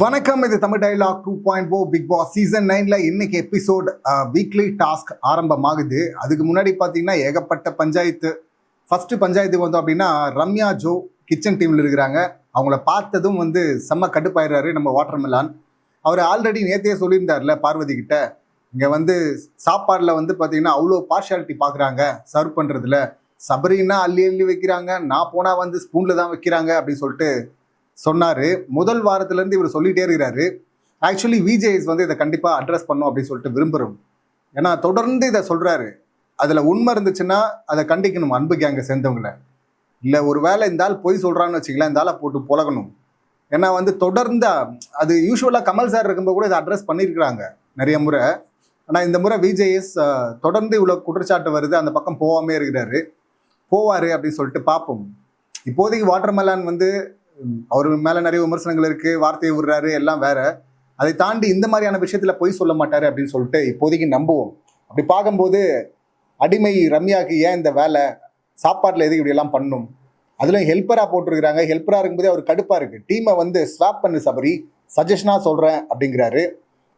வணக்கம் இது Tamil dialogue to point oh Bigg Boss season நைனில் இன்னைக்கு எபிசோட் வீக்லி டாஸ்க் ஆரம்பமாகுது. அதுக்கு முன்னாடி பார்த்தீங்கன்னா ஏகப்பட்ட பஞ்சாயத்து ஃபஸ்ட்டு பஞ்சாயத்துக்கு வந்தோம் அப்படின்னா ரம்யா ஜோ கிச்சன் டீமில் இருக்கிறாங்க. அவங்கள பார்த்ததும் வந்து செம்ம கடுப்பாயிடுறாரு நம்ம வாட்டர் மிலான் அவர் ஆல்ரெடி நேத்தையே சொல்லியிருந்தார்ல பார்வதி கிட்ட இங்கே வந்து சாப்பாடில் வந்து பார்த்தீங்கன்னா அவ்வளோ பார்ஷாலிட்டி பார்க்குறாங்க சர்வ் பண்ணுறதுல சபரின்னா அள்ளி அள்ளி வைக்கிறாங்க நான் போனால் வந்து ஸ்பூனில் தான் வைக்கிறாங்க அப்படின்னு சொல்லிட்டு சொன்னார். முதல் வாரத்துலேருந்து இவர் சொல்லிட்டே இருக்கிறாரு. ஆக்சுவலி விஜேஎஸ் வந்து இதை கண்டிப்பாக அட்ரஸ் பண்ணும் அப்படின்னு சொல்லிட்டு விரும்புகிறோம் ஏன்னா தொடர்ந்து இதை சொல்கிறாரு அதில் உண்மை இருந்துச்சுன்னா அதை கண்டிக்கணும் அன்பு கேங்க சேர்ந்தவங்கள. இல்லை ஒரு வேளை இந்த ஆள் பொய் சொல்கிறான்னு வச்சுக்கலாம் இந்த ஆளை போட்டு புலகணும். ஏன்னா வந்து தொடர்ந்து அது யூஸ்வலாக கமல் சார் இருக்கும்போது கூட இதை அட்ரஸ் பண்ணியிருக்கிறாங்க நிறைய முறை. ஆனால் இந்த முறை விஜேஎஸ் தொடர்ந்து இவ்வளோ குற்றச்சாட்டு வருது அந்த பக்கம் போகாமே இருக்கிறாரு. போவார் அப்படின்னு சொல்லிட்டு பார்ப்போம். இப்போதைக்கு வாட்டர்மெலான் வந்து அவர் மேலே நிறைய விமர்சனங்கள் இருக்குது வார்த்தையை விடுறாரு எல்லாம் வேற. அதை தாண்டி இந்த மாதிரியான விஷயத்தில் பொய் சொல்ல மாட்டாரு அப்படின்னு சொல்லிட்டு இப்போதைக்கு நம்புவோம். அப்படி பார்க்கும்போது அடிமை ரம்யாவுக்கு ஏன் இந்த வேலை? சாப்பாட்டில் எதுக்கு இப்படியெல்லாம் பண்ணும்? அதுலயும் ஹெல்ப்பராக போட்டிருக்கிறாங்க. ஹெல்ப்பராக இருக்கும்போது அவர் கடுப்பாக இருக்குது டீமை வந்து ஸ்வாப் பண்ணு சபரி சஜஷனாக சொல்கிறேன் அப்படிங்கிறாரு.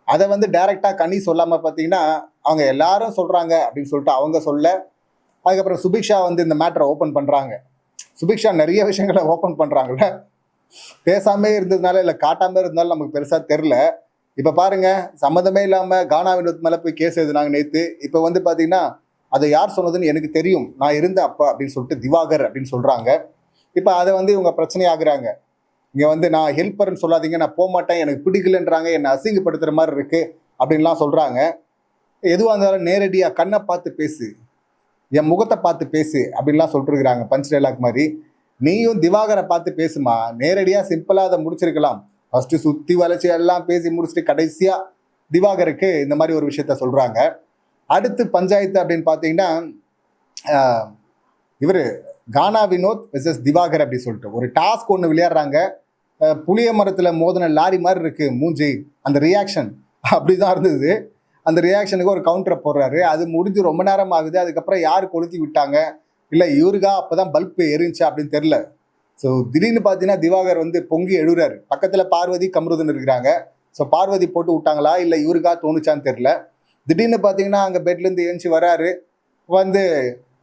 அதை வந்து டைரெக்டாக கனி சொல்லாமல் பார்த்தீங்கன்னா அவங்க எல்லாரும் சொல்கிறாங்க அப்படின்னு சொல்லிட்டு அவங்க சொல்ல அதுக்கப்புறம் சுபிக்ஷா வந்து இந்த மேட்டரை ஓப்பன் பண்ணுறாங்க சுபிக்ஷா நிறைய விஷயங்களை ஓப்பன் பண்ணுறாங்கல்ல பேசாமே இருந்ததுனால இல்லை காட்டாமல் இருந்தாலும் நமக்கு பெருசாக தெரில இப்போ பாருங்க சம்மந்தமே இல்லாமல் கானா வினோத் மேலே போய் கேஸ் எழுதுனாங்க நேற்று இப்போ வந்து பார்த்தீங்கன்னா அதை யார் சொன்னதுன்னு எனக்கு தெரியும். நான் இருந்த அப்பா அப்படின்னு சொல்லிட்டு திவாகர் அப்படின்னு சொல்கிறாங்க இப்போ அதை வந்து இவங்க பிரச்சனையாகிறாங்க. இங்கே வந்து நான் ஹெல்ப்பர்னு சொல்லாதீங்க நான் போக மாட்டேன் எனக்கு பிடிக்கலன்றாங்க என்னை அசிங்கப்படுத்துகிற மாதிரி இருக்குது அப்படின்லாம் சொல்கிறாங்க எதுவாக இருந்தாலும் நேரடியாக கண்ணை பார்த்து பேசு. என் முகத்தை பார்த்து பேசு அப்படின்லாம் சொல்லிட்டுருக்குறாங்க பஞ்ச் டைலாக் மாதிரி. நீயும் திவாகரை பார்த்து பேசுமா? நேரடியாக சிம்பிளாக அதை முடிச்சிருக்கலாம். ஃபஸ்ட்டு சுற்றி வளைச்சி எல்லாம் பேசி முடிச்சுட்டு கடைசியாக திவாகருக்கு இந்த மாதிரி ஒரு விஷயத்த சொல்கிறாங்க அடுத்து பஞ்சாயத்து அப்படின்னு பார்த்தீங்கன்னா இவர் கானா வினோத் விசஸ் திவாகர் அப்படி சொல்லிட்டு. ஒரு டாஸ்க் ஒன்று விளையாடுறாங்க. புளிய மரத்தில் மோதின லாரி மாதிரி இருக்குது மூஞ்சி. அந்த ரியாக்ஷன் அப்படி தான் இருந்தது. அந்த ரியாக்ஷனுக்கு ஒரு கவுண்டரை போடுறாரு. அது முடிஞ்சு ரொம்ப நேரம் ஆகுது. அதுக்கப்புறம் யார் கொளுத்தி விட்டாங்க? இல்லை இவருக்கா அப்போ தான் பல்ப் எரிஞ்சு அப்படின்னு தெரில ஸோ திடீர்னு பார்த்தீங்கன்னா திவாகர் வந்து பொங்கி எழுறாரு. பக்கத்தில் பார்வதி கமருதன் இருக்கிறாங்க. ஸோ பார்வதி போட்டு விட்டாங்களா? இல்லை இவருக்கா தோணுச்சான்னு தெரில திடீர்னு பார்த்தீங்கன்னா அங்கே பெட்லேருந்து ஏஞ்சி வராரு. வந்து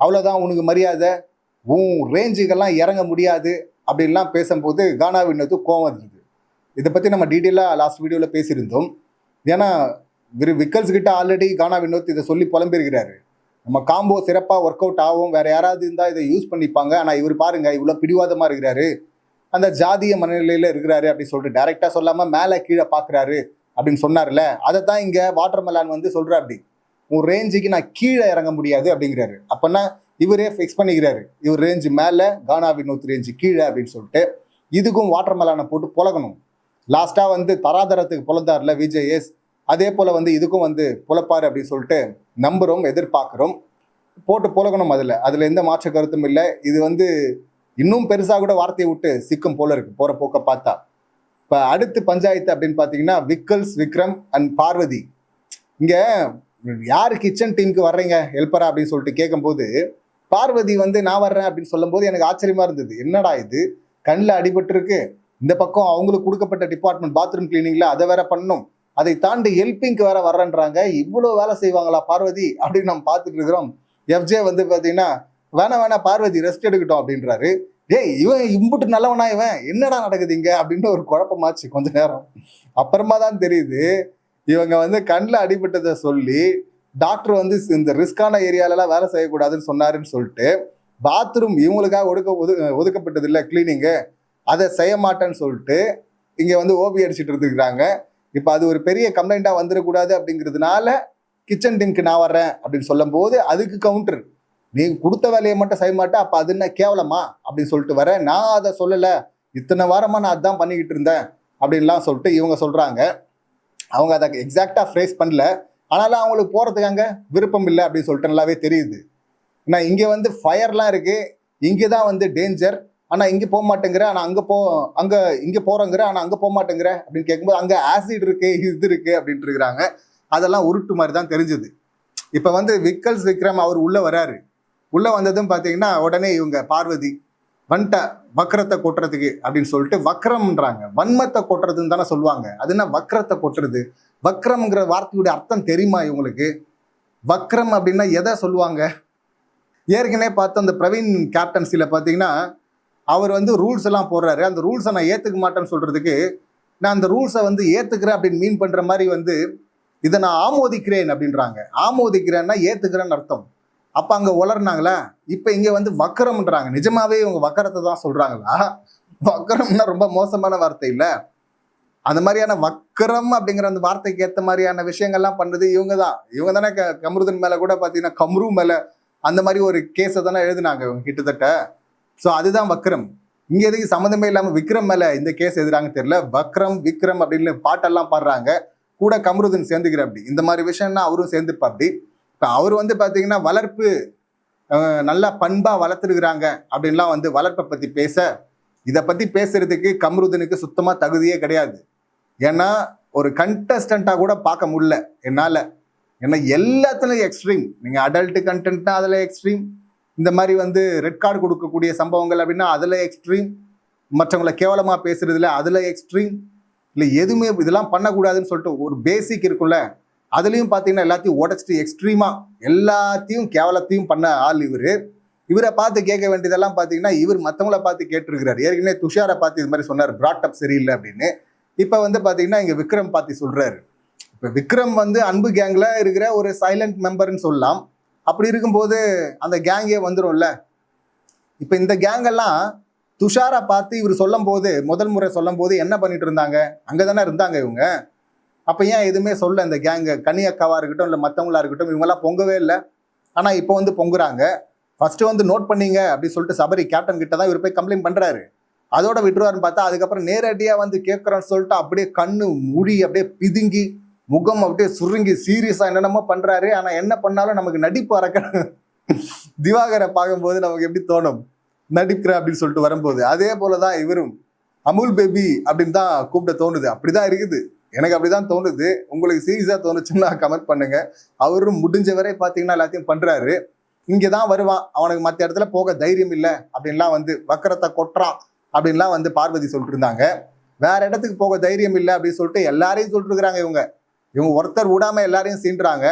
அவ்வளோதான் உனக்கு மரியாதை. உன் ரேஞ்சுக்கெல்லாம் இறங்க முடியாது. அப்படின்லாம் பேசும்போது கானா விண்ணத்து கோவம் இருந்தது இதை பற்றி நம்ம டீட்டெயிலாக லாஸ்ட் வீடியோவில் பேசியிருந்தோம். ஏன்னா விரு விக்கல்ஸ் கிட்ட ஆல்ரெடி கானா வினோத் இதை சொல்லி புலம்பிருக்கிறாரு நம்ம காம்போ சிறப்பாக ஒர்க் அவுட் ஆகும். வேற யாராவது இருந்தால் இதை யூஸ் பண்ணிப்பாங்க. ஆனால் இவர் பாருங்க இவ்வளோ பிடிவாதமாக இருக்கிறாரு. அந்த ஜாதிய மனநிலையில் இருக்கிறாரு அப்படின்னு சொல்லிட்டு டைரெக்டாக சொல்லாமல் மேலே கீழே பார்க்குறாரு அப்படின்னு சொன்னார்ல. அதை தான் இங்கே வாட்டர் மெலான் வந்து சொல்கிறா அப்படி உன் ரேஞ்சுக்கு நான் கீழே இறங்க முடியாது அப்படிங்கிறாரு. அப்போனா இவரே ஃபிக்ஸ் பண்ணிக்கிறாரு. இவர் ரேஞ்சு மேலே கானா வினோத் ரேஞ்சு கீழே அப்படின்னு சொல்லிட்டு இதுக்கும் வாட்டர் மெலானை போட்டு புழகணும் லாஸ்ட்டாக வந்து தராதரத்துக்கு புலந்தார்ல எஸ் அதே போல் வந்து இதுக்கும் வந்து புலப்பாரு அப்படின்னு சொல்லிட்டு நம்புகிறோம் எதிர்பார்க்குறோம். போட்டு புலகணும் அதில். அதில் எந்த மாற்று கருத்தும் இல்லை. இது வந்து இன்னும் பெருசாக கூட வார்த்தையை விட்டு சிக்கும் போல இருக்குது போகிற போக்க பார்த்தா. இப்போ அடுத்து பஞ்சாயத்து அப்படின்னு பார்த்தீங்கன்னா விக்கல்ஸ் விக்ரம் அண்ட் பார்வதி. இங்கே யார் கிச்சன் டீமுக்கு வர்றீங்க? ஹெல்ப்பரா அப்படின்னு சொல்லிட்டு கேட்கும்போது பார்வதி வந்து நான் வர்றேன் அப்படின்னு சொல்லும்போது எனக்கு ஆச்சரியமாக இருந்தது. என்னடா இது? கண்ணில் அடிபட்டுருக்கு. இந்த பக்கம் அவங்களுக்கு கொடுக்கப்பட்ட டிபார்ட்மெண்ட் பாத்ரூம் கிளீனிங்கில் அதை வேற பண்ணும். அதை தாண்டி ஹெல்பிங்க்கு வேற வர்றன்றாங்க. இவ்வளோ வேலை செய்வாங்களா பார்வதி? அப்படின்னு நம்ம பார்த்துட்டு இருக்கிறோம். எஃப்ஜே வந்து பார்த்தீங்கன்னா வேணா வேணா பார்வதி ரெஸ்ட் எடுக்கட்டும் அப்படின்றாரு. டேய் இவன் இம்புட்டு நல்லவனா இவன்? என்னடா நடக்குது இங்கே? அப்படின்னு ஒரு குழப்பமாச்சு கொஞ்ச நேரம். அப்புறமா தான் தெரியுது இவங்க வந்து கண்ணில் அடிபட்டதை சொல்லி டாக்டர் வந்து இந்த ரிஸ்கான ஏரியாலலாம் வேலை செய்யக்கூடாதுன்னு சொன்னாருன்னு சொல்லிட்டு பாத்ரூம் இவங்களுக்காக ஒதுக்க ஒது ஒதுக்கப்பட்டது இல்லை கிளீனிங்கு அதை செய்ய மாட்டேன்னு சொல்லிட்டு இங்கே வந்து ஓபி அடிச்சுட்டு இருந்துக்கிறாங்க இப்போ அது ஒரு பெரிய கம்ப்ளைண்ட்டாக வந்துடக்கூடாது அப்படிங்கிறதுனால கிச்சன் டிங்க்கு நான் வர்றேன் அப்படின்னு சொல்லும் போது அதுக்கு கவுண்டர் நீ கொடுத்த வேலையை மட்டும் செய்ய மாட்டேன் அப்போ அது என்ன கேவலமா அப்படின்னு சொல்லிட்டு வரேன். நான் அதை சொல்லலை. இத்தனை வாரமாக நான் அதான் பண்ணிக்கிட்டு இருந்தேன் அப்படின்லாம் சொல்லிட்டு இவங்க சொல்கிறாங்க அவங்க அதை எக்ஸாக்டாக ஃப்ரேஸ் பண்ணல. ஆனாலும் அவங்களுக்கு போகிறதுக்கு அங்கே விருப்பம் இல்லை அப்படின்னு சொல்லிட்டு நல்லாவே தெரியுது. ஏன்னா இங்கே வந்து ஃபயர்லாம் இருக்குது இங்கே தான் வந்து டேஞ்சர் ஆனால் இங்கே போக மாட்டேங்கிற ஆனால் அங்கே போ அங்கே இங்கே போகிறோங்கிற ஆனால் அங்கே போக மாட்டேங்கிற அப்படின்னு கேட்கும்போது அங்கே ஆசிட் இருக்கு இது இருக்கு அப்படின்ட்டு இருக்கிறாங்க. அதெல்லாம் உருட்டு மாதிரி தான் தெரிஞ்சுது. இப்போ வந்து விக்கல்ஸ் விக்ரம் அவர் உள்ளே வராரு. உள்ளே வந்ததும் பார்த்தீங்கன்னா உடனே இவங்க பார்வதி வன்ட்ட வக்ரத்தை கொட்டுறதுக்கு அப்படின்னு சொல்லிட்டு வக்ரம்ன்றாங்க வன்மத்தை கொட்டுறதுன்னு தானே சொல்லுவாங்க. அது என்ன வக்ரத்தை கொட்டுறது? வக்ரம்ங்கிற வார்த்தையுடைய அர்த்தம் தெரியுமா இவங்களுக்கு? வக்ரம் அப்படின்னா எதை சொல்லுவாங்க? ஏற்கனவே பார்த்து அந்த பிரவீன் கேப்டன்சியில் பார்த்தீங்கன்னா அவர் வந்து ரூல்ஸ் எல்லாம் போடுறாரு. அந்த ரூல்ஸை நான் ஏற்றுக்க மாட்டேன்னு சொல்கிறதுக்கு நான் அந்த ரூல்ஸை வந்து ஏற்றுக்கிறேன் அப்படின்னு மீன் பண்ணுற மாதிரி வந்து இதை நான் ஆமோதிக்கிறேன் அப்படின்றாங்க. ஆமோதிக்கிறேன்னா ஏற்றுக்கிறேன்னு அர்த்தம். அப்போ அங்கே உளர்னாங்களா இப்போ இங்கே வந்து வக்கரம்ன்றாங்க. நிஜமாவே இவங்க வக்கரத்தை தான் சொல்கிறாங்களா வக்கரம்னா ரொம்ப மோசமான வார்த்தை இல்லை. அந்த மாதிரியான வக்கரம் அப்படிங்கிற அந்த வார்த்தைக்கு ஏற்ற மாதிரியான விஷயங்கள்லாம் பண்ணுறது இவங்க தான். இவங்க தானே க கமருதன் மேலே கூட பார்த்தீங்கன்னா கம்ரு மேலே அந்த மாதிரி ஒரு கேஸை தானே எழுதுனாங்க இவங்க கிட்டத்தட்ட. ஸோ அதுதான் வக்ரம். இங்கே எதுக்கு சம்மந்தமே இல்லாமல் விக்ரம் மேலே இந்த கேஸ் எதிராங்க தெரியல. வக்ரம் விக்ரம் அப்படின்னு பாட்டெல்லாம் பாடுறாங்க. கூட கமருதன் சேர்ந்துக்கிற அப்படி. இந்த மாதிரி விஷயம்னா அவரும் சேர்ந்துப்பாப்படி இப்போ அவர் வந்து பார்த்தீங்கன்னா வளர்ப்பு நல்லா பண்பாக வளர்த்துருக்குறாங்க அப்படின்லாம் வந்து வளர்ப்பை பற்றி பேச இதை பற்றி பேசுறதுக்கு கமருதனுக்கு சுத்தமாக தகுதியே கிடையாது. ஏன்னா ஒரு கண்டஸ்டண்ட்டாக கூட பார்க்க முடியல. என்னால். ஏன்னா எல்லாத்துலையும் எக்ஸ்ட்ரீம் நீங்கள் அடல்ட்டு கண்டென்ட்னா அதில் எக்ஸ்ட்ரீம் இந்த மாதிரி வந்து ரெட் கார்டு கொடுக்கக்கூடிய சம்பவங்கள் அப்படின்னா அதில் எக்ஸ்ட்ரீம் மற்றவங்களை கேவலமாக பேசுறதுல அதில் எக்ஸ்ட்ரீம் இல்லை எதுவுமே இதெல்லாம் பண்ணக்கூடாதுன்னு சொல்லிட்டு ஒரு பேசிக் இருக்கும்ல அதுலேயும் பார்த்தீங்கன்னா எல்லாத்தையும் உடச்சிட்டு எக்ஸ்ட்ரீமாக எல்லாத்தையும் கேவலத்தையும் பண்ண ஆள் இவர். இவரை பார்த்து கேட்க வேண்டியதெல்லாம் பார்த்தீங்கன்னா இவர் மற்றவங்கள பார்த்து கேட்டிருக்கிறார். ஏற்கனவே துஷாரை பார்த்து இது மாதிரி சொன்னார் பிராட்டப் சரியில்லை அப்படின்னு. இப்போ வந்து பார்த்தீங்கன்னா இங்கே விக்ரம் பார்த்து சொல்கிறாரு இப்போ விக்ரம் வந்து அன்பு கேங்கில் இருக்கிற ஒரு சைலண்ட் மெம்பர்னு சொல்லலாம். அப்படி இருக்கும்போது அந்த கேங்கே வந்துடும்ல இப்போ இந்த கேங்கெல்லாம் துஷாரை பார்த்து இவர் சொல்லும் போது முதல் முறை சொல்லும் போது என்ன பண்ணிட்டு இருந்தாங்க? அங்கே தானே இருந்தாங்க இவங்க. அப்போ ஏன் எதுவுமே சொல்ல இந்த கேங்கு? கனியக்காவாக இருக்கட்டும் இல்லை மற்றவங்களா இருக்கட்டும் இவங்கெல்லாம் பொங்கவே இல்லை. ஆனால் இப்போ வந்து பொங்குறாங்க. ஃபஸ்ட்டு வந்து நோட் பண்ணீங்க அப்படின்னு சொல்லிட்டு சபரி கேப்டன் கிட்ட தான் இவர் போய் கம்ப்ளைண்ட் பண்ணுறாரு அதோட விட்டுருவாருன்னு பார்த்தா அதுக்கப்புறம் நேரடியாக வந்து கேட்குறோன்னு சொல்லிட்டு அப்படியே கண்ணு முடி அப்படியே பிதுங்கி முகம் அப்படியே சுருங்கி சீரியஸாக என்னென்னமோ பண்ணுறாரு ஆனால் என்ன பண்ணாலும் நமக்கு நடிப்பு அறக்க திவாகரை பார்க்கும்போது நமக்கு எப்படி தோணும்? நடிக்கிறேன் அப்படின்னு சொல்லிட்டு வரும்போது. அதே போல தான் இவரும். அமுல் பேபி அப்படின்னு தான் கூப்பிட தோணுது. அப்படிதான் இருக்குது. எனக்கு அப்படிதான் தோணுது. உங்களுக்கு சீரியஸாக தோணுச்சுன்னா கமெண்ட் பண்ணுங்க. அவரும் முடிஞ்ச வரை பார்த்தீங்கன்னா எல்லாத்தையும் பண்றாரு. இங்கே தான் வருவான். அவனுக்கு மற்ற இடத்துல போக தைரியம் இல்லை. அப்படின்லாம் வந்து வக்கரத்தை கொட்டுறான் அப்படின்லாம் வந்து பார்வதி சொல்லிட்டு இருந்தாங்க. வேற இடத்துக்கு போக தைரியம் இல்லை அப்படின்னு சொல்லிட்டு எல்லாரையும் சொல்லிட்டு இருக்கிறாங்க இவங்க. இவங்க ஒருத்தர் விடாம எல்லாரையும் சீண்டுறாங்க.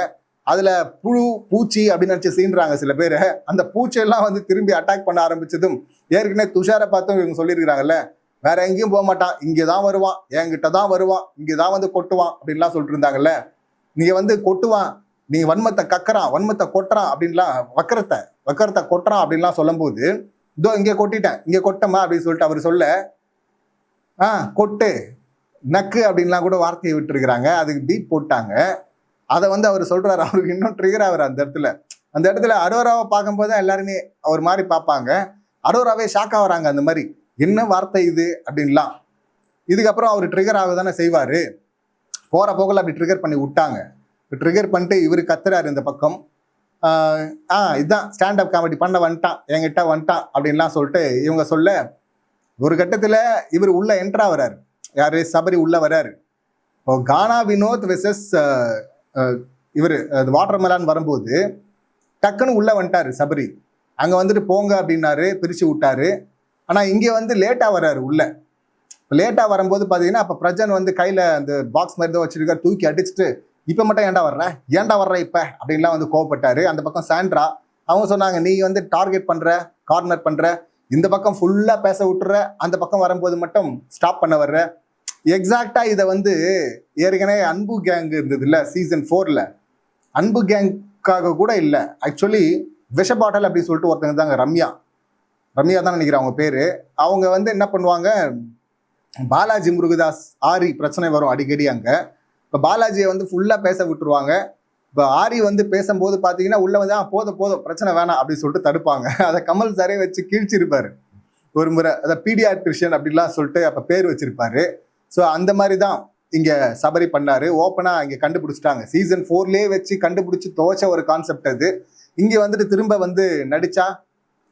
அதில் புழு பூச்சி அப்படின்னு நினச்சி சீன்றாங்க சில பேர். அந்த பூச்சியெல்லாம் வந்து திரும்பி அட்டாக் பண்ண ஆரம்பிச்சதும் ஏற்கனவே துஷாரை பார்த்தும் இவங்க சொல்லியிருக்கிறாங்கல்ல வேற எங்கேயும் போக மாட்டான். இங்கே தான் வருவான். என்கிட்ட தான் வருவான். இங்கே தான் வந்து கொட்டுவான் அப்படின்லாம் சொல்லிட்டு இருந்தாங்கல்ல வந்து கொட்டுவான். நீங்கள் வன்மத்தை கக்கறான் வன்மத்தை கொட்டுறான் அப்படின்லாம் வக்கரத்தை வக்கரத்தை கொட்டுறான் அப்படின்லாம் சொல்லும்போது இதோ இங்கே கொட்டிட்டேன். இங்கே கொட்டமா அப்படின்னு சொல்லிட்டு அவர் சொல்ல ஆ கொட்டு. நக்கு அப்படின்லாம் கூட வார்த்தையை விட்டுருக்குறாங்க. அதுக்கு பீப் போட்டாங்க. அதை வந்து அவர் சொல்கிறார் அவருக்கு இன்னும் ட்ரிகர் ஆகிறார் அந்த இடத்துல. அந்த இடத்துல அரோராவை பார்க்கும்போது தான் எல்லாருமே அவர் மாதிரி பார்ப்பாங்க. அரோராவே ஷாக் ஆகிறாங்க அந்த மாதிரி. என்ன வார்த்தை இது? அப்படின்லாம். இதுக்கப்புறம் அவர் ட்ரிகர் ஆக தானே செய்வார். போகிற போகல அப்படி ட்ரிகர் பண்ணி விட்டாங்க. ட்ரிகர் பண்ணிட்டு இவர் கத்துறாரு இந்த பக்கம். ஆ இதுதான் ஸ்டாண்டப் காமெடி பண்ண வந்துட்டான். என்கிட்ட வந்துட்டான் அப்படின்லாம் சொல்லிட்டு இவங்க சொல்ல ஒரு கட்டத்தில் இவர் உள்ளே என்ட்ரா வராரு யாரு? சபரி உள்ள வராரு. இப்போ கானா வினோத் வெசஸ் இவர் வாட்டர் மெலான் வரும்போது டக்குன்னு உள்ள வந்துட்டாரு சபரி. அங்கே வந்துட்டு போங்க அப்படின்னாரு பிரித்து விட்டாரு. ஆனால் இங்கே வந்து லேட்டாக வராரு உள்ள. லேட்டாக வரும்போது பார்த்தீங்கன்னா அப்போ பிரஜன் வந்து கையில் அந்த பாக்ஸ் மாதிரி தான் வச்சிருக்காரு தூக்கி அடிச்சுட்டு இப்போ மட்டும் ஏன்டா வர்ற? ஏன்டா வர்ற இப்போ? அப்படின்லாம் வந்து கோவப்பட்டாரு. அந்த பக்கம் சாண்ட்ரா அவங்க சொன்னாங்க நீ வந்து டார்கெட் பண்ணுற கார்னர் பண்ணுற இந்த பக்கம் ஃபுல்லாக பேச விட்டுற அந்த பக்கம் வரும்போது மட்டும் ஸ்டாப் பண்ண வர்ற எக்ஸாக்டாக இதை வந்து ஏற்கனவே அன்பு கேங் இருந்தது இல்லை சீசன் ஃபோரில் அன்பு கேங்காக கூட இல்லை. ஆக்சுவலி விஷ பாட்டல் அப்படின்னு சொல்லிட்டு ஒருத்தங்க தாங்க ரம்யா. ரம்யா தான் நினைக்கிறேன் அவங்க பேர். அவங்க வந்து என்ன பண்ணுவாங்க பாலாஜி முருகதாஸ் ஆரி பிரச்சனை வரும் அடிக்கடி அங்கே. இப்போ பாலாஜியை வந்து ஃபுல்லாக பேச விட்டுருவாங்க. இப்போ ஆரி வந்து பேசும்போது பார்த்தீங்கன்னா உள்ளே வந்து ஆ போதும் போதும் பிரச்சனை வேணாம் அப்படின்னு சொல்லிட்டு தடுப்பாங்க. அதை கமல் சாரே வச்சு கீழ்ச்சிருப்பாரு. ஒரு முறை அதை பீடியாட்ரிஷியன் அப்படிலாம் சொல்லிட்டு அப்போ பேர் வச்சிருப்பாரு. ஸோ அந்த மாதிரி தான் இங்கே சபரி பண்ணார். ஓப்பனாக இங்கே கண்டுபிடிச்சிட்டாங்க. சீசன் ஃபோர்லேயே வச்சு கண்டுபிடிச்சி துவைச்ச ஒரு கான்செப்ட் அது. இங்கே வந்துட்டு திரும்ப வந்து நடித்தா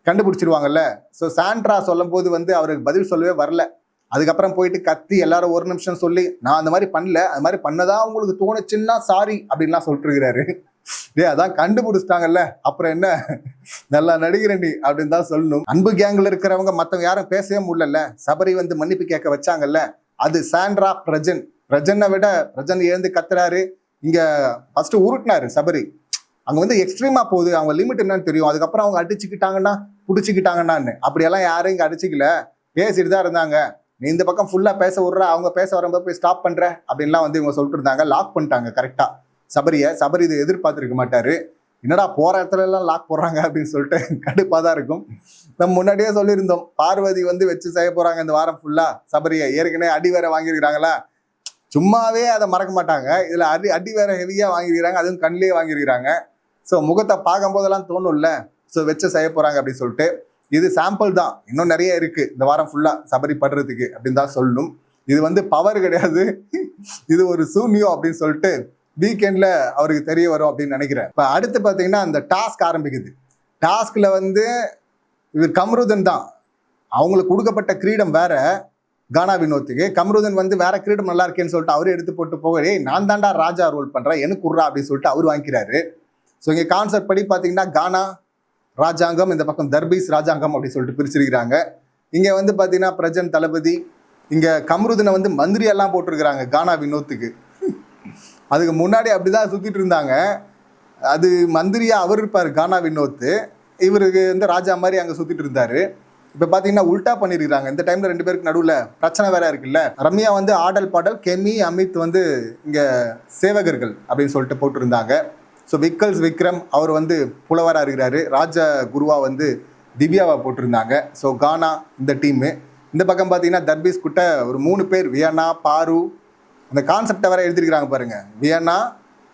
கண்டுபிடிச்சிருவாங்கல்ல? ஸோ சாண்ட்ரா சொல்லும்போது வந்து அவருக்கு பதில் சொல்லவே வரல. அதுக்கப்புறம் போயிட்டு கத்தி எல்லாரும் ஒரு நிமிஷம் சொல்லி நான் அந்த மாதிரி பண்ணல. அது மாதிரி பண்ணதான் உங்களுக்கு தோணுச்சுன்னா சாரி அப்படின்லாம் சொல்லிட்டு இருக்கிறாரு அதான் கண்டுபிடிச்சிட்டாங்கல்ல. அப்புறம் என்ன? நல்லா நடிகிற நீ அப்படின்னு தான் சொல்லணும். அன்பு கேங்கில் இருக்கிறவங்க மற்றவங்க யாரும் பேசவே முடியல சபரி வந்து மன்னிப்பு கேட்க வச்சாங்கல்ல. அது சாண்ட்ரா பிரஜன். பிரஜனை விட பிரஜன் எழுந்து கத்துறாரு. இங்க ஃபர்ஸ்ட் உருட்டினாரு சபரி. அங்க வந்து எக்ஸ்ட்ரீமா போகுது. அவங்க லிமிட் என்னன்னு தெரியும். அதுக்கப்புறம் அவங்க அடிச்சுக்கிட்டாங்கன்னா புடிச்சுக்கிட்டாங்கன்னான்னு. அப்படியெல்லாம் யாரும் இங்க அடிச்சுக்கல. பேசிட்டு தான் இருந்தாங்க. நீ இந்த பக்கம் ஃபுல்லா பேச விடுற. அவங்க பேச வரும்போது போய் ஸ்டாப் பண்ற. அப்படின்லாம் வந்து இவங்க சொல்லிட்டு இருந்தாங்க. லாக் பண்ணிட்டாங்க கரெக்டா சபரிய சபரி இதை எதிர்பார்த்துருக்க மாட்டாரு. என்னடா போற இடத்துல எல்லாம் லாக் போடுறாங்க அப்படின்னு சொல்லிட்டு கடுப்பாக தான் இருக்கும். நம்ம முன்னாடியே சொல்லியிருந்தோம் பார்வதி வந்து வச்சு செய்ய போறாங்க இந்த வாரம் ஃபுல்லா சபரியை ஏற்கனவே அடி வேற வாங்கியிருக்கிறாங்களா? சும்மாவே அதை மறக்க மாட்டாங்க. இதுல அடி அடி வேற ஹெவியா வாங்கியிருக்கிறாங்க அதுவும் கண்ணிலே வாங்கியிருக்கிறாங்க. ஸோ முகத்தை பார்க்கும் போதெல்லாம் தோணும்ல. ஸோ வச்சு செய்ய போறாங்க அப்படின்னு சொல்லிட்டு. இது சாம்பிள் தான். இன்னும் நிறைய இருக்கு. இந்த வாரம் ஃபுல்லா சபரி படுறதுக்கு அப்படின்னு தான் சொல்லணும். இது வந்து பவர் கிடையாது. இது ஒரு சூன்யம் அப்படின்னு சொல்லிட்டு வீக்கெண்டில் அவருக்கு தெரிய வரும் அப்படின்னு நினைக்கிறேன். இப்போ அடுத்து பார்த்தீங்கன்னா அந்த டாஸ்க் ஆரம்பிக்குது. டாஸ்கில் வந்து இது கம்ருதன் தான். அவங்களுக்கு கொடுக்கப்பட்ட கிரீடம் வேற. கானா வினோத்துக்கு கம்ருதன் வந்து வேற கிரீடம் நல்லா இருக்கேன்னு சொல்லிட்டு அவரே எடுத்து போட்டு போக ஏய் நான் தாண்டா ராஜா ரோல் பண்ணுறேன் எனக்கு உர்றா அப்படின்னு சொல்லிட்டு அவர் வாங்கிக்கிறாரு. ஸோ இங்கே கான்செப்ட் படி பார்த்தீங்கன்னா கானா ராஜாங்கம் இந்த பக்கம் தர்பீஸ் ராஜாங்கம் அப்படின்னு சொல்லிட்டு பிரிச்சிருக்கிறாங்க. இங்கே வந்து பார்த்தீங்கன்னா பிரஜன் தளபதி இங்கே கம்ருதனை வந்து மந்திரியெல்லாம் போட்டிருக்கிறாங்க கானா வினோத்துக்கு. அதுக்கு முன்னாடி அப்படிதான் சுற்றிட்டு இருந்தாங்க. அது மந்திரியா அவர் இருப்பார் கானா வினோத்து. இவருக்கு வந்து ராஜா மாதிரி அங்கே சுற்றிட்டு இருந்தார். இப்போ பார்த்தீங்கன்னா உல்டா பண்ணியிருக்கிறாங்க இந்த டைமில் ரெண்டு பேருக்கு நடுவில் பிரச்சனை வேற இருக்குல்ல. ரம்யா வந்து ஆடல் பாடல் கெமி அமித் வந்து இங்கே சேவகர்கள் அப்படின்னு சொல்லிட்டு போட்டிருந்தாங்க. ஸோ விக்கல்ஸ் விக்ரம் அவர் வந்து புலவராக இருக்கிறாரு. ராஜ குருவா வந்து திவ்யாவை போட்டிருந்தாங்க. ஸோ கானா இந்த டீமு இந்த பக்கம் பார்த்தீங்கன்னா தர்பீஸ் கிட்ட ஒரு மூணு பேர் வியனா பாரு அந்த கான்செப்டை வேற எழுதிருக்கிறாங்க பாருங்க. வியன்னா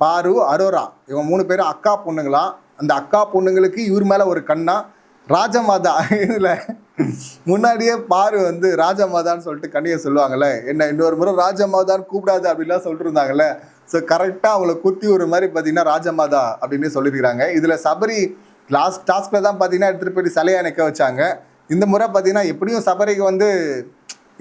பாரு அரோரா. இவங்க மூணு பேரும் அக்கா பொண்ணுங்களாம் அந்த அக்கா பொண்ணுங்களுக்கு இவர் மேல ஒரு கண்ணா ராஜமாதா. இதில் முன்னாடியே பாரு வந்து ராஜமாதான்னு சொல்லிட்டு கண்ணியை சொல்லுவாங்கல்ல. என்ன இன்னொரு முறை ராஜமாதான்னு கூப்பிடாது அப்படிலாம் சொல்லிட்டு இருந்தாங்கல்ல. ஸோ கரெக்டாக அவங்கள குத்தி ஒரு மாதிரி பார்த்தீங்கன்னா ராஜமாதா அப்படின்னு சொல்லியிருக்கிறாங்க. இதில் சபரி லாஸ்ட் டாஸ்க்கில் தான் பார்த்தீங்கன்னா எடுத்துகிட்டு போய் சிலையை நிற்க வச்சாங்க. இந்த முறை பார்த்தீங்கன்னா எப்படியும் சபரிக்கு வந்து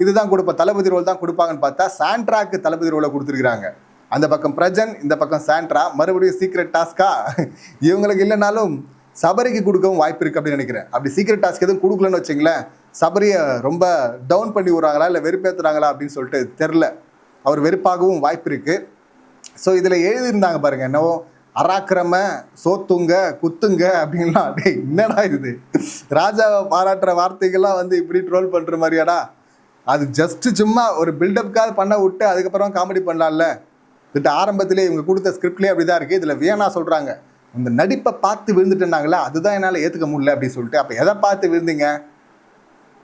இதுதான் கொடுப்ப தளபதி ரோல் தான் கொடுப்பாங்கன்னு பார்த்தா சாண்ட்ராக்கு தளபதி ரோலை கொடுத்துருக்குறாங்க. அந்த பக்கம் பிரஜன் இந்த பக்கம் சாண்ட்ரா மறுபடியும் சீக்ரெட் டாஸ்கா இவங்களுக்கு இல்லைனாலும் சபரிக்கு கொடுக்கவும் வாய்ப்பு இருக்கு அப்படின்னு நினைக்கிறேன். அப்படி சீக்ரெட் டாஸ்க் எதுவும் கொடுக்கலன்னு வச்சிங்களேன் சபரியை ரொம்ப டவுன் பண்ணி விடுறாங்களா இல்லை வெறுப்பேற்றுறாங்களா அப்படின்னு சொல்லிட்டு தெரில அவர் வெறுப்பாகவும் வாய்ப்பு இருக்கு. ஸோ இதில் எழுதியிருந்தாங்க பாருங்க என்னவோ அராக்கிரம சோத்துங்க குத்துங்க அப்படின்லாம். என்னடா இது? ராஜாவை பாராட்டுற வார்த்தைகள்லாம் வந்து இப்படி ட்ரோல் பண்ணுற மாதிரியாடா? அது ஜஸ்ட் சும்மா ஒரு பில்டப்காக பண்ண விட்டு அதுக்கப்புறம் காமெடி பண்ணலாம்ல? திட்ட ஆரம்பத்திலே இவங்க கொடுத்த ஸ்கிரிப்ட்லேயே அப்படி தான் இருக்குது இதில் வேணா சொல்கிறாங்க இந்த நடிப்பை பார்த்து விழுந்துட்டேன்னாங்களா அதுதான் என்னால் ஏற்றுக்க முடியல அப்படின்னு சொல்லிட்டு. அப்போ எதை பார்த்து விழுந்தீங்க?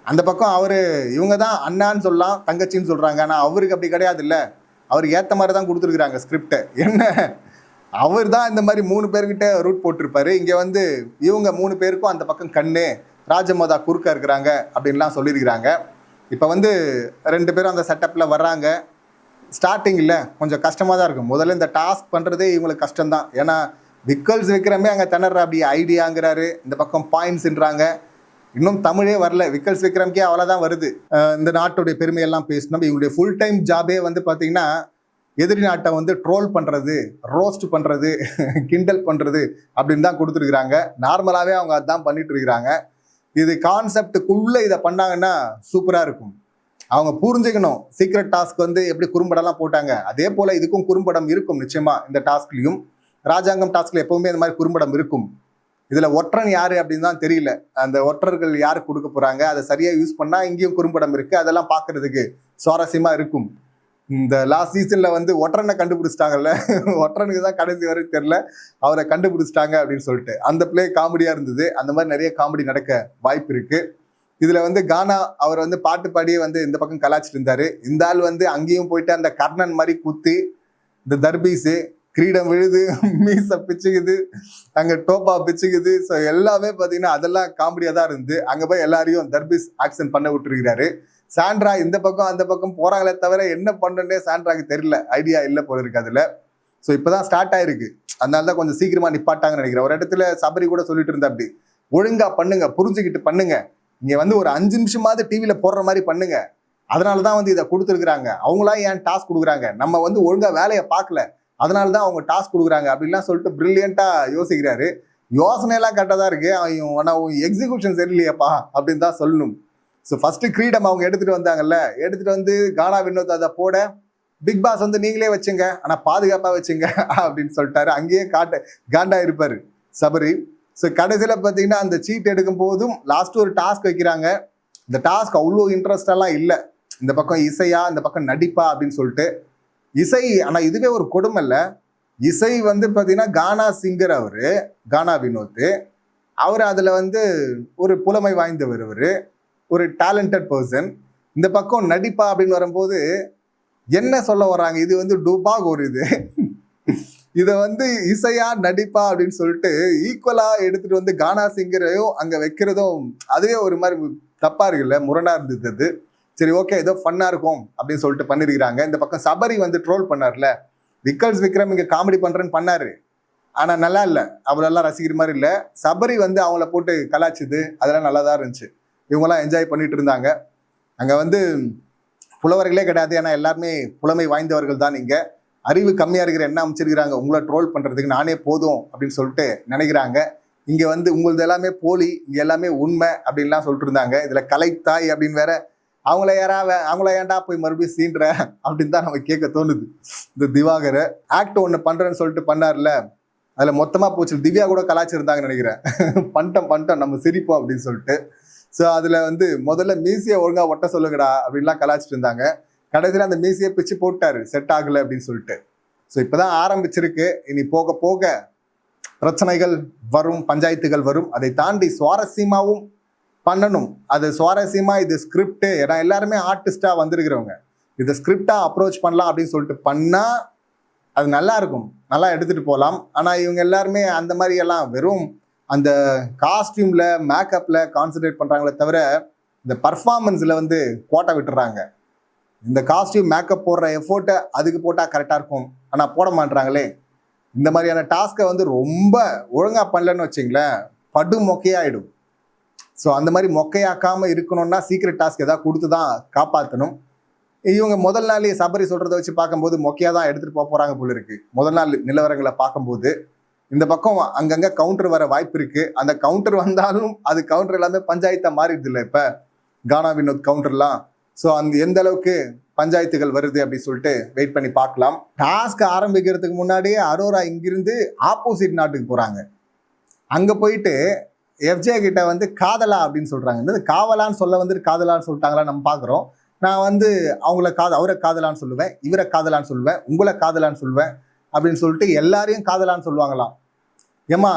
அந்த பக்கம் அவர் இவங்க தான் அண்ணான்னு சொல்லலாம் தங்கச்சின்னு சொல்கிறாங்க ஆனால் அவருக்கு அப்படி கிடையாது இல்லை அவருக்கு ஏற்ற மாதிரி தான் கொடுத்துருக்குறாங்க ஸ்கிரிப்டை என்ன? அவர் தான் இந்த மாதிரி மூணு பேர்கிட்ட ரூட் போட்டிருப்பாரு. இங்கே வந்து இவங்க மூணு பேருக்கும் அந்த பக்கம் கண்ணு ராஜமாதா குறுக்க இருக்கிறாங்க அப்படின்லாம் சொல்லியிருக்கிறாங்க. இப்போ வந்து ரெண்டு பேரும் அந்த செட்டப்பில் வர்றாங்க. ஸ்டார்டிங்கில் கொஞ்சம் கஷ்டமாக தான் இருக்கும். முதல்ல இந்த டாஸ்க் பண்ணுறதே இவங்களுக்கு கஷ்டம்தான். ஏன்னா விக்கல்ஸ் விக்ரமே அங்கே திணற அப்படி ஐடியாங்கிறாரு இந்த பக்கம் பாயிண்ட்ஸ்ன்றாங்க இன்னும் தமிழே வரல. விக்கல்ஸ் விக்ரம்கே அவ்வளோதான் வருது. இந்த நாட்டுடைய பெருமையெல்லாம் பேசணும். இவங்களுடைய ஃபுல் டைம் ஜாபே வந்து பார்த்தீங்கன்னா எதிரி நாட்டை வந்து ட்ரோல் பண்ணுறது ரோஸ்ட் பண்ணுறது கிண்டல் பண்ணுறது அப்படின்னு தான் கொடுத்துருக்குறாங்க. நார்மலாகவே அவங்க அதான் பண்ணிட்டு இருக்கிறாங்க. இது கான்செப்டுக்குள்ளே இதை பண்ணாங்கன்னா சூப்பராக இருக்கும். அவங்க புரிஞ்சுக்கணும். சீக்ரெட் டாஸ்க் வந்து எப்படி குறும்படம்லாம் போட்டாங்க. அதே போல் இதுக்கும் குறும்படம் இருக்கும் நிச்சயமாக இந்த டாஸ்க்லேயும் ராஜாங்கம் டாஸ்கில் எப்போவுமே இந்த மாதிரி குறும்படம் இருக்கும். இதில் ஒற்றன் யார் அப்படின்னு தான் தெரியல. அந்த ஒற்றர்கள் யார் கொடுக்க போகிறாங்க அதை சரியாக யூஸ் பண்ணால் இங்கேயும் குறும்படம் இருக்குது அதெல்லாம் பார்க்கறதுக்கு சுவாரஸ்யமாக இருக்கும். இந்த லாஸ்ட் சீசனில் வந்து ஒற்றனை கண்டுபிடிச்சிட்டாங்கல்ல? ஒற்றனுக்கு தான் கடைசி வரை தெரில அவரை கண்டுபிடிச்சிட்டாங்க அப்படின்னு சொல்லிட்டு. அந்த பிளே காமெடியாக இருந்தது. அந்த மாதிரி நிறைய காமெடி நடக்க வாய்ப்பு இருக்குது இதில் வந்து கானா அவர் வந்து பாட்டு பாடியே வந்து இந்த பக்கம் கலாச்சிட்டு இருந்தாரு. இந்த ஆள் வந்து அங்கேயும் போயிட்டு அந்த கர்ணன் மாதிரி குத்தி இந்த தர்பீஸு கிரீடம் விழுது மீச பிச்சுக்குது அங்கே டோப்பா பிச்சுக்குது. ஸோ எல்லாமே பார்த்தீங்கன்னா அதெல்லாம் காமெடியாக தான் இருந்து அங்கே போய் எல்லாரையும் தர்பீஸ் ஆக்ஷன் பண்ண விட்டுருக்கிறாரு. சாண்ட்ரா இந்த பக்கம் அந்த பக்கம் போகிறாங்களே தவிர என்ன பண்ணுன்னே சாண்ட்ராக்கு தெரியல. ஐடியா இல்லை போல இருக்கு அதில். ஸோ இப்போ தான் ஸ்டார்ட் ஆயிருக்கு. அதனால தான் கொஞ்சம் சீக்கிரமாக நிப்பாட்டாங்கன்னு நினைக்கிறேன். ஒரு இடத்துல சபரி கூட சொல்லிட்டு இருந்தா அப்படி. ஒழுங்காக பண்ணுங்க புரிஞ்சுக்கிட்டு பண்ணுங்க. இங்கே வந்து ஒரு அஞ்சு நிமிஷமாவது டிவியில் போடுற மாதிரி பண்ணுங்க. அதனால தான் வந்து இதை கொடுத்துருக்குறாங்க. அவங்களா ஏன் டாஸ்க் கொடுக்குறாங்க? நம்ம வந்து ஒழுங்காக வேலையை பார்க்கல. அதனால தான் அவங்க டாஸ்க் கொடுக்குறாங்க. அப்படின்லாம் சொல்லிட்டு ப்ரில்லியண்ட்டாக யோசிக்கிறாரு. யோசனையெல்லாம் கரெக்டாக தான் இருக்குது அவன் ஆனால் எக்ஸிக்யூஷன் சரியில்லையப்பா அப்படின்னு தான் சொல்லணும். ஸோ ஃபர்ஸ்ட் கிரீடம் அவங்க எடுத்துகிட்டு வந்தாங்கல்ல. எடுத்துகிட்டு வந்து கானா வினோத் அதை போட பிக் பாஸ் வந்து நீங்களே வச்சுங்க ஆனால் பாதுகாப்பாக வச்சுங்க அப்படின்னு சொல்லிட்டாரு. அங்கேயே காட்ட காண்டா இருப்பார் சபரி. ஸோ கடைசியில் பார்த்தீங்கன்னா அந்த சீட் எடுக்கும் போதும் லாஸ்ட் ஒரு டாஸ்க் வைக்கிறாங்க. இந்த டாஸ்க் அவ்வளோ இன்ட்ரெஸ்டெல்லாம் இல்லை. இந்த பக்கம் இசையா இந்த பக்கம் நடிப்பா அப்படின்னு சொல்லிட்டு. இசை ஆனால் இதுவே ஒரு கொடுமை இல்லை இசை வந்து பார்த்தீங்கன்னா கானா சிங்கர் அவர் கானா வினோத் அவர் அதில் வந்து ஒரு புலமை வாய்ந்தவர் அவர். ஒரு டேலண்டட் பர்சன் இந்த பக்கம் நடிப்பா அப்படின்னு வரும்போது என்ன சொல்ல வர்றாங்க? இது வந்து டூபாக் ஒரு இது. இதை வந்து இசையா நடிப்பா அப்படின்னு சொல்லிட்டு ஈக்குவலா எடுத்துட்டு வந்து கானா சிங்கரையும் அங்க வைக்கிறதும் அதுவே ஒரு மாதிரி தப்பா இருக்குல்ல? முரணா இருந்தது அது. சரி ஓகே ஏதோ ஃபன்னா இருக்கும் அப்படின்னு சொல்லிட்டு பண்ணிருக்கிறாங்க. இந்த பக்கம் சபரி வந்து ட்ரோல் பண்ணார்ல. விக்கல்ஸ் விக்ரம் இங்க காமெடி பண்றேன்னு பண்ணாரு. ஆனா நல்லா இல்லை. அவளெல்லாம் ரசிக்கிற மாதிரி இல்லை. சபரி வந்து அவங்கள போட்டு கலாச்சுது அதெல்லாம் நல்லா தான் இருந்துச்சு. இவங்கெல்லாம் என்ஜாய் பண்ணிட்டு இருந்தாங்க அங்கே வந்து புலவர்களே கிடையாது. ஏன்னா எல்லாருமே புலமை வாய்ந்தவர்கள் தான் இங்கே. அறிவு கம்மியாக இருக்கிற என்ன அமைச்சிருக்கிறாங்க? உங்களை ட்ரோல் பண்ணுறதுக்கு நானே போதும் அப்படின்னு சொல்லிட்டு நினைக்கிறாங்க. இங்கே வந்து உங்களது எல்லாமே போலி இங்கே எல்லாமே உண்மை அப்படின்லாம் சொல்லிட்டு இருந்தாங்க இதில் கலைத்தாய் அப்படின்னு வேற அவங்கள யாரா அவங்கள ஏன்டா போய் மறுபடியும் சீன்ற அப்படின்னு தான் நம்ம கேட்க தோணுது. இந்த திவாகர் ஆக்ட் ஒன்று பண்ணுறேன்னு சொல்லிட்டு பண்ணார்ல அதில் மொத்தமாக போச்சு. திவ்யா கூட கலாச்சிருந்தாங்கன்னு நினைக்கிறேன். பண்ணிட்டோம் பண்ணிட்டோம் நம்ம சிரிப்போம் அப்படின்னு சொல்லிட்டு. ஸோ அதில் வந்து முதல்ல மீசியை ஒழுங்காக ஒட்ட சொல்லுங்கடா அப்படின்லாம் கலாச்சிட்டு இருந்தாங்க. கடைசியில் அந்த மீசியை பிச்சு போட்டார். செட் ஆகலை அப்படின்னு சொல்லிட்டு. ஸோ இப்போ தான் ஆரம்பிச்சிருக்கு. இனி போக போக பிரச்சனைகள் வரும் பஞ்சாயத்துகள் வரும். அதை தாண்டி சுவாரஸ்யமாகவும் பண்ணணும். அது சுவாரஸ்யமாக இது ஸ்கிரிப்டு ஏன்னா எல்லாருமே ஆர்டிஸ்டாக வந்திருக்கிறவங்க. இதை ஸ்கிரிப்டாக அப்ரோச் பண்ணலாம் அப்படின்னு சொல்லிட்டு பண்ணால் அது நல்லா இருக்கும். நல்லா எடுத்துகிட்டு போகலாம் ஆனால் இவங்க எல்லாருமே அந்த மாதிரி எல்லாம் வெறும் அந்த காஸ்ட்யூமில் மேக்கப்பில் கான்சென்ட்ரேட் பண்ணுறாங்களே தவிர இந்த பர்ஃபார்மன்ஸில் வந்து கோட்டை விட்டுறாங்க. இந்த காஸ்டியூம் மேக்கப் போடுற எஃபோர்ட்டை அதுக்கு போட்டால் கரெக்டாக இருக்கும். ஆனால் போட மாட்றாங்களே. இந்த மாதிரியான டாஸ்க்கை வந்து ரொம்ப ஒழுங்காக பண்ணலன்னு வச்சிங்களேன் படு மொக்கையாயிடும். ஸோ அந்த மாதிரி மொக்கையாக்காமல் இருக்கணும்னா சீக்ரெட் டாஸ்க் ஏதாவது கொடுத்து தான் காப்பாற்றணும் இவங்க முதல் நாளே சபரி சொல்கிறத வச்சு பார்க்கும்போது மொக்கையாக தான் எடுத்துகிட்டு போக போகிறாங்க போல இருக்குது முதல் நாள் நிலவரங்களை பார்க்கும்போது இந்த பக்கம் அங்கங்கே கவுண்டர் வர வாய்ப்பு இருக்கு. அந்த கவுண்டர் வந்தாலும் அது கவுண்டர் எல்லாமே பஞ்சாயத்தாக மாறிடுது இல்லை இப்போ? கானா வினோத் கவுண்டர்லாம் ஸோ அந்த எந்த அளவுக்கு பஞ்சாயத்துகள் வருது அப்படின்னு சொல்லிட்டு வெயிட் பண்ணி பார்க்கலாம். டாஸ்க் ஆரம்பிக்கிறதுக்கு முன்னாடியே அரோரா இங்கிருந்து ஆப்போசிட் நாட்டுக்கு போகிறாங்க அங்கே போயிட்டு எஃப்ஜே கிட்ட வந்து காதலா அப்படின்னு சொல்கிறாங்க இந்த காவலான்னு சொல்ல வந்துட்டு காதலான்னு சொல்லிட்டாங்களா நம்ம பார்க்குறோம். நான் வந்து அவங்கள காத அவரை காதலான்னு சொல்லுவேன் இவரை காதலான்னு சொல்லுவேன் உங்களை காதலான்னு சொல்லுவேன் அப்படின்னு சொல்லிட்டு எல்லாரையும் காதலான்னு சொல்லுவாங்களாம். ஏம்மா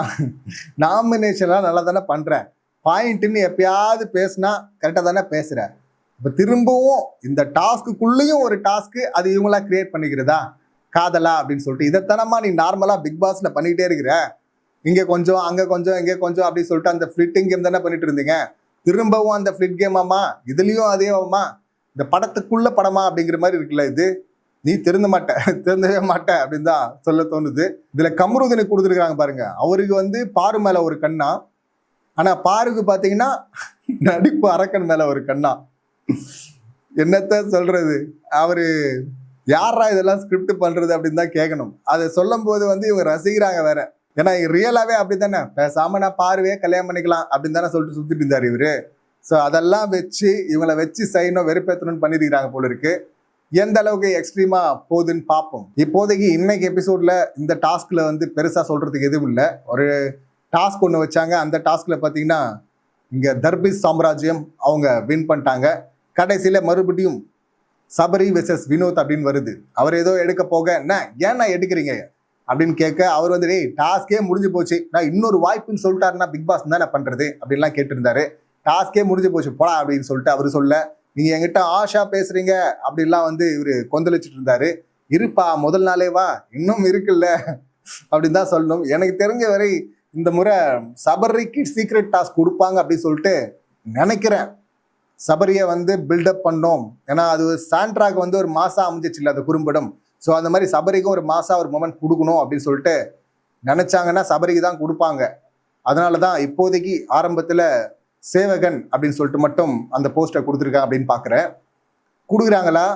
நாமினேஷன்லாம் நல்லா தானே பண்ணுறேன் பாயிண்ட்டுன்னு எப்பயாவது பேசுனா கரெக்டாக தானே பேசுகிறேன் இப்போ திரும்பவும் இந்த டாஸ்க்குள்ளேயும் ஒரு டாஸ்க்கு அது இவங்களா கிரியேட் பண்ணிக்கிறதா? காதலா அப்படின்னு சொல்லிட்டு இதைத்தனமா நீ நார்மலாக பிக் பாஸில் பண்ணிகிட்டே இருக்கிற? இங்கே கொஞ்சம் அங்கே கொஞ்சம் இங்கே கொஞ்சம் அப்படின்னு சொல்லிட்டு அந்த ஃப்ளிட்டிங் கேம் தானே பண்ணிட்டு இருந்தீங்க? திரும்பவும் அந்த ஃப்ளிட் கேமாம்மா இதுலேயும் அதே ஆமா இந்த படத்துக்குள்ள படமா அப்படிங்கிற மாதிரி இருக்குல்ல இது? நீ திருந்த மாட்ட திருந்தவே மாட்ட அப்படின்னு தான் சொல்ல தோணுது. இதுல கமருதனுக்கு கொடுத்துருக்காங்க பாருங்க. அவருக்கு வந்து பாரு மேல ஒரு கண்ணா? ஆனா பாருக்கு பாத்தீங்கன்னா நடிப்பு அரக்கன் மேல ஒரு கண்ணா? என்னத்த சொல்றது? அவரு யாரா இதெல்லாம் ஸ்கிரிப்ட் பண்றது அப்படின்னு தான் கேட்கணும் அதை சொல்லும் போது வந்து இவங்க ரசிக்கிறாங்க வேற. ஏன்னா ரியலாவே அப்படி தானே? பேசாம நான் பாருவே கல்யாணம் பண்ணிக்கலாம் அப்படின்னு தானே சொல்லிட்டு சுத்திட்டு இருந்தாரு இவரு. ஸோ அதெல்லாம் வச்சு இவங்களை வச்சு செய்யணும் வெறுப்பேற்றணும்னு பண்ணியிருக்கிறாங்க போல இருக்கு. எந்த அளவுக்கு எக்ஸ்ட்ரீமா போகுதுன்னு பார்ப்போம். இப்போதைக்கு இன்னைக்கு எபிசோட்ல இந்த டாஸ்க்ல வந்து பெருசா சொல்றதுக்கு எதுவும் இல்லை. ஒரு டாஸ்க் ஒன்று வச்சாங்க. அந்த டாஸ்க்ல பார்த்தீங்கன்னா இங்க தர்பிஸ் சாம்ராஜ்யம் அவங்க வின் பண்ணிட்டாங்க. கடைசியில மறுபடியும் சபரி வெசஸ் வினோத் அப்படின்னு வருது. அவர் ஏதோ எடுக்க போக என்ன ஏன்னா எடுக்கிறீங்க? அப்படின்னு கேட்க அவர் வந்து டேய் டாஸ்கே முடிஞ்சு போச்சு. நான் இன்னொரு வாய்ப்புன்னு சொல்லிட்டாருன்னா பிக் பாஸ் தானே பண்றது? அப்படின்லாம் கேட்டிருந்தாரு. டாஸ்கே முடிஞ்சு போச்சு. போடா அப்படின்னு சொல்லிட்டு அவர் சொல்ல நீங்க என்கிட்ட ஆஷா பேசுறீங்க அப்படிலாம் வந்து இவர் கொந்தளிச்சிட்டு இருந்தாரு. இருப்பா முதல் நாளே வா இன்னும் இருக்குல்ல அப்படின்னு தான் சொல்லணும். எனக்கு தெரிஞ்ச வரை இந்த முறை சபரிக்கு சீக்ரெட் டாஸ்க் கொடுப்பாங்க அப்படின்னு சொல்லிட்டு நினைக்கிறேன். சபரியை வந்து பில்டப் பண்ணோம். ஏன்னா அது சாண்ட்ராக் வந்து ஒரு மாசா அமைஞ்சிச்சு இல்லை அது குறும்படம். ஸோ அந்த மாதிரி சபரிக்கும் ஒரு மாசா ஒரு மொமெண்ட் கொடுக்கணும் அப்படின்னு சொல்லிட்டு நினைச்சாங்கன்னா சபரிக்கு தான் கொடுப்பாங்க. அதனால தான் இப்போதைக்கு ஆரம்பத்தில் சேவகன் அப்படின்னு சொல்லிட்டு மட்டும் அந்த போஸ்ட்டை கொடுத்துருக்கா அப்படின்னு பார்க்குறேன் கொடுக்குறாங்களா?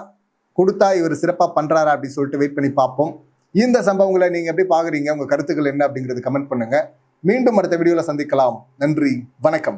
கொடுத்தா இவர் சிறப்பாக பண்ணுறாரா அப்படின்னு சொல்லிட்டு வெயிட் பண்ணி பார்ப்போம். இந்த சம்பவங்களை நீங்கள் எப்படி பார்க்குறீங்க உங்கள் கருத்துக்கள் என்ன அப்படிங்கிறது கமெண்ட் பண்ணுங்க. மீண்டும் அடுத்த வீடியோவில் சந்திக்கலாம். நன்றி. வணக்கம்.